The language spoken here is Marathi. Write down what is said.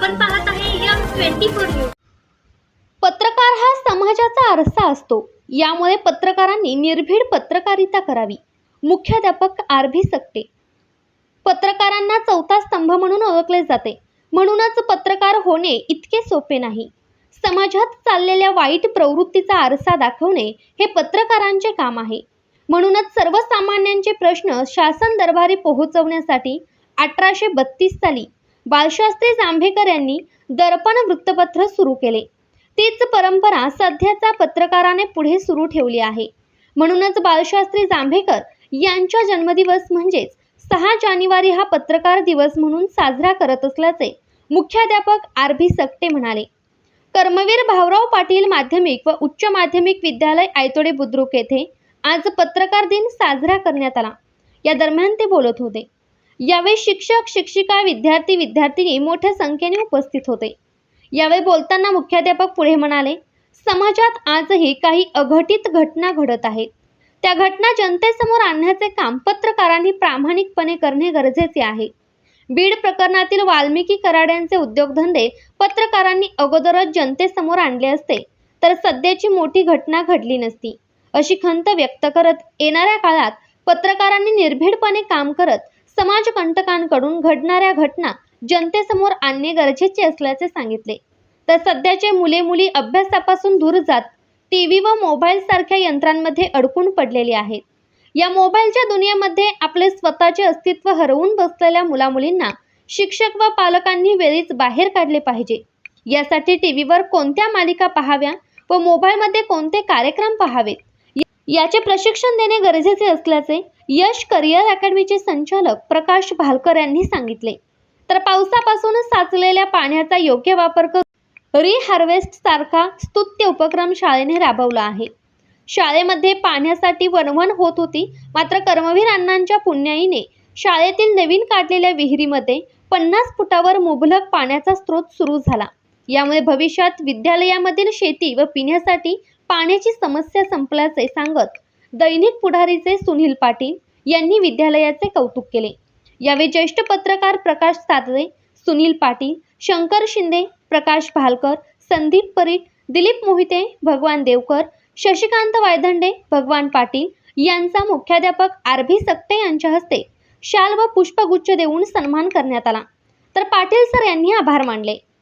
आपण पाहत आहे यम ट्वेंटी फोर न्यूज. पत्रकार हा समाजाचा आरसा असतो. यामुळे पत्रकारांनी निर्भीड पत्रकारिता करावी. मुख्याध्यापक आर व्ही सक्ते पत्रकारांना चौथा स्तंभ म्हणून ओळखले जाते. म्हणूनच पत्रकार होणे इतके सोपे नाही. समाजात चाललेल्या वाईट प्रवृत्तीचा आरसा दाखवणे हे पत्रकारांचे काम आहे. म्हणूनच सर्वसामान्यांचे प्रश्न शासन दरबारी पोहोचवण्यासाठी अठराशे बत्तीस साली बालशास्त्री जांभेकर यांनी दर्पण वृत्तपत्र सुरू केले. तीच परंपरा सध्याच्या पत्रकाराने पुढे सुरू ठेवली आहे. म्हणूनच बालशास्त्री जांभेकर यांचा जन्मदिवस म्हणजेच सहा जानेवारी हा पत्रकार दिवस म्हणून साजरा करत असल्याचे मुख्याध्यापक आर बी सकटे म्हणाले. कर्मवीर भाऊराव पाटील माध्यमिक व उच्च माध्यमिक विद्यालय आयतोडे बुद्रुक येथे आज पत्रकार दिन साजरा करण्यात आला. या दरम्यान ते बोलत होते. यावेळी शिक्षक शिक्षिका विद्यार्थी विद्यार्थिनी मोठ्या संख्येने उपस्थित होते. यावेळी बोलताना मुख्याध्यापक पुढे म्हणाले समाजात आजही काही अघटित घटना घडत आहेत. त्या घटना जनतेसमोर आणण्याचे काम पत्रकारांनी प्रामाणिकपणे करणे गरजेचे आहे. बीड प्रकरणातील वाल्मिकी कराड्यांचे उद्योगधंदे पत्रकारांनी अगोदरच जनतेसमोर आणले असते तर सध्याची मोठी घटना घडली नसती. अशी खंत व्यक्त करत येणाऱ्या काळात पत्रकारांनी निर्भीडपणे काम करत समाजकंटकांकडून घडणाऱ्या घटना जनतेसमोर आणणे गरजेचे असल्याचे सांगितले. तर सध्याचे मुले मुली अभ्यासापासून दूर जात टी व्ही व मोबाईल सारख्या यंत्रांमध्ये अडकून पडलेले आहेत. या मोबाईलच्या दुनियेमध्ये आपले स्वतःचे अस्तित्व हरवून बसलेल्या मुलामुलींना शिक्षक व पालकांनी वेळीच बाहेर काढले पाहिजे. यासाठी टी व्हीवर कोणत्या मालिका पाहाव्या व मोबाईलमध्ये कोणते कार्यक्रम पाहावेत? याचे प्रशिक्षण देणे गरजेचे असल्याचे यश करिअर अकॅडमीचे संचालक प्रकाश भालकर यांनी सांगितले. तर पावसापासून साचलेल्या पाण्याचा योग्य वापर करून रिहार्वेस्ट सारखा स्तुत्य उपक्रम शाळेने राबवला आहे. शाळेमध्ये पाण्यासाठी वणवण होत होती मात्र कर्मवीर अण्णांच्या पुण्याईने शाळेतील नवीन काढलेल्या विहिरीमध्ये पन्नास फुटावर मुबलक पाण्याचा स्रोत सुरू झाला. यामुळे भविष्यात विद्यालयामधील शेती व पिण्यासाठी पाण्याची समस्या संपल्याचे सांगत दैनिक पुढारीचे सुनील पाटील यांनी विद्यालयाचे कौतुक केले. यावेळी ज्येष्ठ पत्रकार प्रकाश सातवे सुनील पाटील शंकर शिंदे प्रकाश भालकर संदीप परीट दिलीप मोहिते भगवान देवकर शशिकांत वायदंडे भगवान पाटील यांचा मुख्याध्यापक आर व्ही सक्ते यांच्या हस्ते शाल व पुष्पगुच्छ देऊन सन्मान करण्यात आला. तर पाटील सर यांनी आभार मानले.